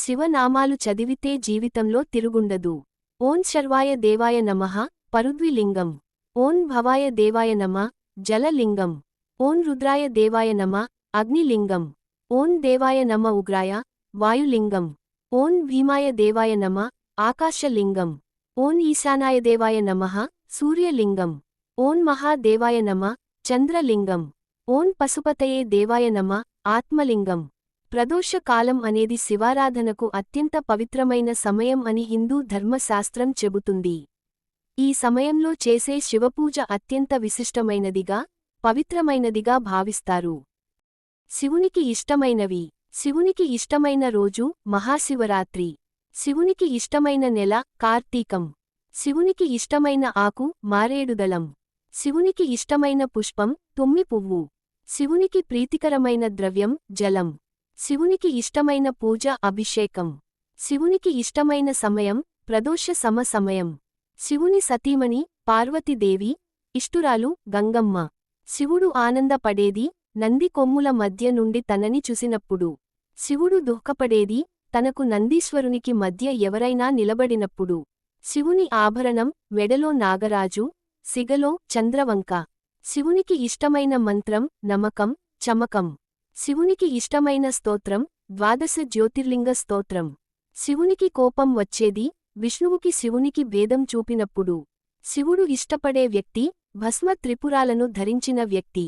శివనామాలు చదివితే జీవితంలో తిరుగుండదు. ఓం శర్వాయ దేవాయ నమః పరుద్విలింగం. ఓం భవాయ దేవాయ నమ జలలింగం. ఓం రుద్రాయ దేవాయ నమ అగ్నిలింగం. ఓం దేవాయ నమ ఉగ్రాయ వాయులింగం. ఓం భీమాయ దేవాయ నమ ఆకాశలింగం. ఓం ఈశానాయ దేవాయ నమః సూర్యలింగం. ఓం మహాదేవాయ నమ చంద్రలింగం. ఓం పశుపతయే దేవాయ నమ ఆత్మలింగం. ప్రదోష కాలం అనేది శివారాధనకు అత్యంత పవిత్రమైన సమయం అని హిందూ ధర్మశాస్త్రం చెబుతుంది. ఈ సమయంలో చేసే శివపూజ అత్యంత విశిష్టమైనదిగా పవిత్రమైనదిగా భావిస్తారు. శివునికి ఇష్టమైనవి. శివునికి ఇష్టమైన రోజు మహాశివరాత్రి. శివునికి ఇష్టమైన నెల కార్తీకం. శివునికి ఇష్టమైన ఆకు మారేడుదళం శివునికి ఇష్టమైన పుష్పం తుమ్మి పువ్వు. శివునికి ప్రీతికరమైన ద్రవ్యం జలం. శివునికి ఇష్టమైన పూజ అభిషేకం. శివునికి ఇష్టమైన సమయం ప్రదోష సమ సమయం. శివుని సతీమణి పార్వతీదేవి ఇష్టురాలు గంగమ్మ. శివుడు ఆనందపడేది నంది కొమ్ముల మధ్య నుండి తనని చూసినప్పుడు. శివుడు దుఃఖపడేది తనకు నందీశ్వరునికి మధ్య ఎవరైనా నిలబడినప్పుడు. శివుని ఆభరణం మెడలో నాగరాజు సిగలో చంద్రవంక. శివునికి ఇష్టమైన మంత్రం నమకం చమకం. శివునికి ఇష్టమైన స్తోత్రం ద్వాదశ జ్యోతిర్లింగ స్తోత్రం. శివునికి కోపం వచ్చేది విష్ణువుకి శివునికి భేదం చూపినప్పుడు. శివుడు ఇష్టపడే వ్యక్తి భస్మ త్రిపురాలను ధరించిన వ్యక్తి.